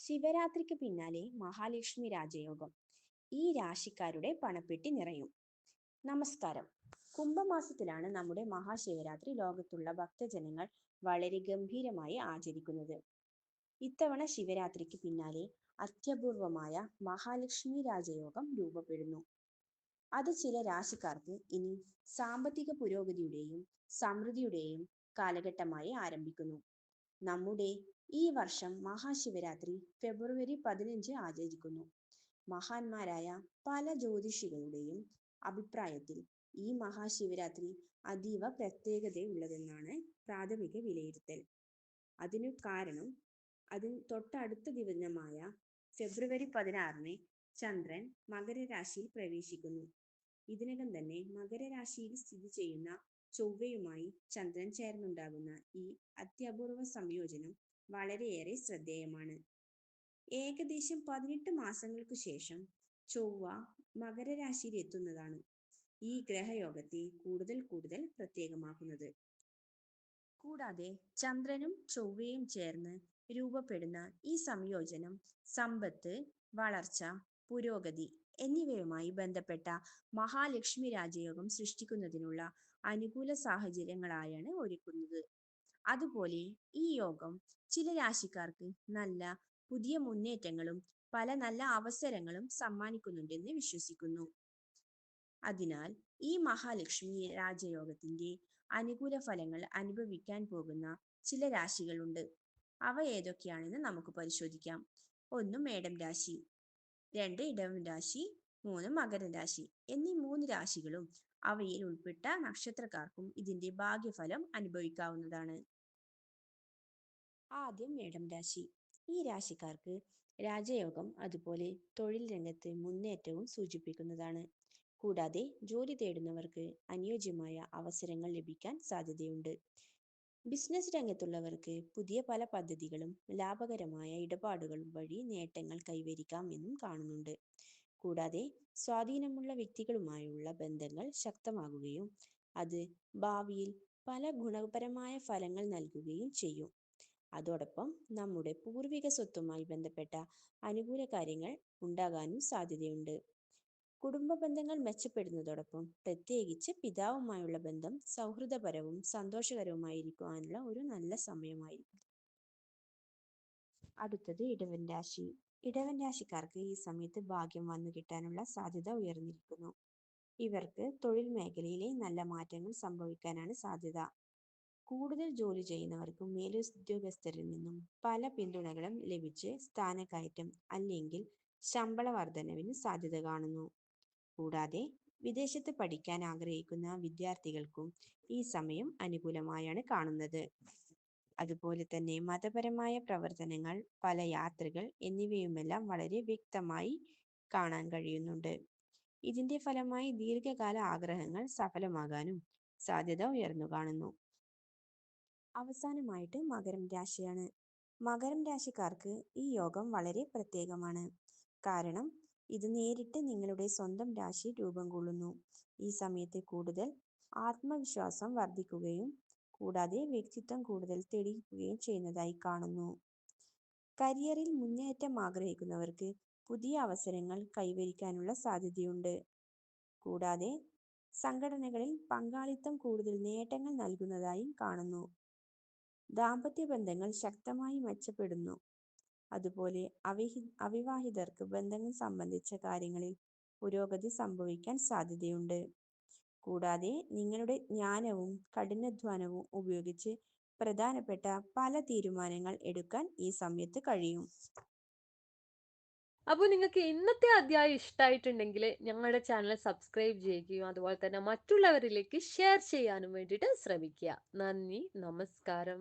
ശിവരാത്രിക്ക് പിന്നാലെ മഹാലക്ഷ്മി രാജയോഗം. ഈ രാശിക്കാരുടെ പണപ്പെട്ടി നിറയും. നമസ്കാരം. കുംഭമാസത്തിലാണ് നമ്മുടെ മഹാശിവരാത്രി ലോകത്തുള്ള ഭക്തജനങ്ങൾ വളരെ ഗംഭീരമായി ആചരിക്കുന്നത്. ഇത്തവണ ശിവരാത്രിക്ക് പിന്നാലെ അത്യപൂർവമായ മഹാലക്ഷ്മി രാജയോഗം രൂപപ്പെടുന്നു. അത് ചില രാശിക്കാർക്ക് ഇനി സാമ്പത്തിക പുരോഗതിയുടെയും സമൃദ്ധിയുടെയും കാലഘട്ടമായി ആരംഭിക്കുന്നു. നമ്മുടെ ഈ വർഷം മഹാശിവരാത്രി ഫെബ്രുവരി പതിനഞ്ച് ആചരിക്കുന്നു. മഹാന്മാരായ പല ജ്യോതിഷികളുടെയും അഭിപ്രായത്തിൽ ഈ മഹാശിവരാത്രി അതീവ പ്രത്യേകതയുള്ളതെന്നാണ് പ്രാഥമിക വിലയിരുത്തൽ. അതിനു കാരണം അതിന് തൊട്ടടുത്ത ദിവസമായ ഫെബ്രുവരി പതിനാറിന് ചന്ദ്രൻ മകരരാശിയിൽ പ്രവേശിക്കുന്നു. ഇതിനകം തന്നെ മകരരാശിയിൽ സ്ഥിതി ചെയ്യുന്ന ചൊവ്വയുമായി ചന്ദ്രൻ ചേർന്നുണ്ടാകുന്ന ഈ അത്യപൂർവ സംയോജനം വളരെയേറെ ശ്രദ്ധേയമാണ്. ഏകദേശം പതിനെട്ട് മാസങ്ങൾക്കു ശേഷം ചൊവ്വ മകരരാശിയിൽ എത്തുന്നതാണ് ഈ ഗ്രഹയോഗത്തെ കൂടുതൽ കൂടുതൽ പ്രത്യേകമാക്കുന്നത്. കൂടാതെ ചന്ദ്രനും ചൊവ്വയും ചേർന്ന് രൂപപ്പെടുന്ന ഈ സംയോജനം സമ്പത്ത് വളർച്ച പുരോഗതി എന്നിവയുമായി ബന്ധപ്പെട്ട മഹാലക്ഷ്മി രാജയോഗം സൃഷ്ടിക്കുന്നതിനുള്ള അനുകൂല സാഹചര്യങ്ങളായാണ് ഒരുക്കുന്നത്. അതുപോലെ ഈ യോഗം ചില രാശിക്കാർക്ക് നല്ല പുതിയ മുന്നേറ്റങ്ങളും പല നല്ല അവസരങ്ങളും സമ്മാനിക്കുന്നുണ്ടെന്ന് വിശ്വസിക്കുന്നു. അതിനാൽ ഈ മഹാലക്ഷ്മി രാജയോഗത്തിന്റെ അനുകൂല ഫലങ്ങൾ അനുഭവിക്കാൻ പോകുന്ന ചില രാശികളുണ്ട്. അവ ഏതൊക്കെയാണെന്ന് നമുക്ക് പരിശോധിക്കാം. ഒന്ന് മേടം രാശി. രണ്ട് ഇടവം രാശി മൂന്ന് മകരം രാശി എന്നീ മൂന്ന് രാശികളും അവയിൽ ഉൾപ്പെട്ട നക്ഷത്രക്കാർക്കും ഇതിന്റെ ഭാഗ്യഫലം അനുഭവിക്കാവുന്നതാണ്. ആദ്യം മേടം രാശി. ഈ രാശിക്കാർക്ക് രാജയോഗം അതുപോലെ തൊഴിൽ രംഗത്ത് മുന്നേറ്റവും സൂചിപ്പിക്കുന്നതാണ്. കൂടാതെ ജോലി തേടുന്നവർക്ക് അനുയോജ്യമായ അവസരങ്ങൾ ലഭിക്കാൻ സാധ്യതയുണ്ട്. ബിസിനസ് രംഗത്തുള്ളവർക്ക് പുതിയ പല പദ്ധതികളും ലാഭകരമായ ഇടപാടുകളും വഴി നേട്ടങ്ങൾ കൈവരിക്കാം എന്നും കാണുന്നുണ്ട്. കൂടാതെ സ്വാധീനമുള്ള വ്യക്തികളുമായുള്ള ബന്ധങ്ങൾ ശക്തമാകുകയും അത് ഭാവിയിൽ പല ഗുണപരമായ ഫലങ്ങൾ നൽകുകയും ചെയ്യും. അതോടൊപ്പം നമ്മുടെ പൂർവിക സ്വത്തുമായി ബന്ധപ്പെട്ട അനുകൂല കാര്യങ്ങൾ ഉണ്ടാകാനും സാധ്യതയുണ്ട്. കുടുംബ ബന്ധങ്ങൾ മെച്ചപ്പെടുന്നതോടൊപ്പം പ്രത്യേകിച്ച് പിതാവുമായുള്ള ബന്ധം സൗഹൃദപരവും സന്തോഷകരവുമായിരിക്കുവാനുള്ള ഒരു നല്ല സമയമായിരിക്കും. അടുത്തത് ഇടവൻ രാശി. ഇടവൻ രാശിക്കാർക്ക് ഈ സമയത്ത് ഭാഗ്യം വന്നു കിട്ടാനുള്ള സാധ്യത ഉയർന്നിരിക്കുന്നു. ഇവർക്ക് തൊഴിൽ മേഖലയിലെ നല്ല മാറ്റങ്ങൾ സംഭവിക്കാനാണ് സാധ്യത. കൂടുതൽ ജോലി ചെയ്യുന്നവർക്കും മേലുദ്യോഗസ്ഥരിൽ നിന്നും പല പിന്തുണകളും ലഭിച്ച് സ്ഥാനക്കയറ്റം അല്ലെങ്കിൽ ശമ്പള വർധനവിന് സാധ്യത കാണുന്നു. കൂടാതെ വിദേശത്ത് പഠിക്കാൻ ആഗ്രഹിക്കുന്ന വിദ്യാർത്ഥികൾക്കും ഈ സമയം അനുകൂലമായാണ് കാണുന്നത്. അതുപോലെ തന്നെ മതപരമായ പ്രവർത്തനങ്ങൾ പല യാത്രകൾ എന്നിവയുമെല്ലാം വളരെ വ്യക്തമായി കാണാൻ കഴിയുന്നുണ്ട്. ഇതിന്റെ ഫലമായി ദീർഘകാല ആഗ്രഹങ്ങൾ സഫലമാകാനും സാധ്യത ഉയർന്നു കാണുന്നു. അവസാനമായിട്ട് മകരം രാശിയാണ്. മകരം രാശിക്കാർക്ക് ഈ യോഗം വളരെ പ്രത്യേകമാണ്. കാരണം ഇത് നേരിട്ട് നിങ്ങളുടെ സ്വന്തം രാശി രൂപം കൊള്ളുന്നു. ഈ സമയത്ത് കൂടുതൽ ആത്മവിശ്വാസം വർദ്ധിക്കുകയും കൂടാതെ വ്യക്തിത്വം കൂടുതൽ തെളിയിക്കുകയും ചെയ്യുന്നതായി കാണുന്നു. കരിയറിൽ മുന്നേറ്റം ആഗ്രഹിക്കുന്നവർക്ക് പുതിയ അവസരങ്ങൾ കൈവരിക്കാനുള്ള സാധ്യതയുണ്ട്. കൂടാതെ സംഘടനകളിൽ പങ്കാളിത്തം കൂടുതൽ നേട്ടങ്ങൾ നൽകുന്നതായും കാണുന്നു. ദാമ്പത്യ ബന്ധങ്ങൾ ശക്തമായി മെച്ചപ്പെടുന്നു. അതുപോലെ അവിഹി അവിവാഹിതർക്ക് ബന്ധങ്ങൾ സംബന്ധിച്ച കാര്യങ്ങളിൽ പുരോഗതി സംഭവിക്കാൻ സാധ്യതയുണ്ട്. കൂടാതെ നിങ്ങളുടെ ജ്ഞാനവും കഠിനാധ്വാനവും ഉപയോഗിച്ച് പ്രധാനപ്പെട്ട പല തീരുമാനങ്ങൾ എടുക്കാൻ ഈ സമയത്ത് കഴിയും. അപ്പോൾ നിങ്ങൾക്ക് ഇന്നത്തെ അധ്യായം ഇഷ്ടമായിട്ടുണ്ടെങ്കിൽ ഞങ്ങളുടെ ചാനൽ സബ്സ്ക്രൈബ് ചെയ്യുകയും അതുപോലെ തന്നെ മറ്റുള്ളവരിലേക്ക് ഷെയർ ചെയ്യാനും വേണ്ടിയിട്ട് ശ്രമിക്കുക. നന്ദി നമസ്കാരം.